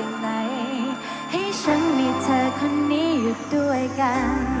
กันไหมให้ฉันมีเธอคนนี้อยู่ด้วยกัน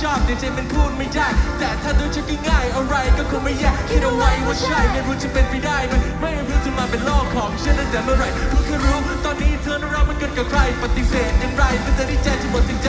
ชอบในใจมันพูดไม่ได้ แต่ถ้าดูชักก็ง่ายอะไรก็คงไม่ยากคิดเอาไว้ว่าใช่ไม่รู้จะเป็นไปได้ไหมไม่รู้จะมาเป็นโลกของฉันตั้งแต่เมื่อไร่เพิ่งเคยรู้ตอนนี้เธอน่ารักมันเกินกับใครปฏิเสธอย่างไรเพื่อจะได้ใจจะหมดสิงใจ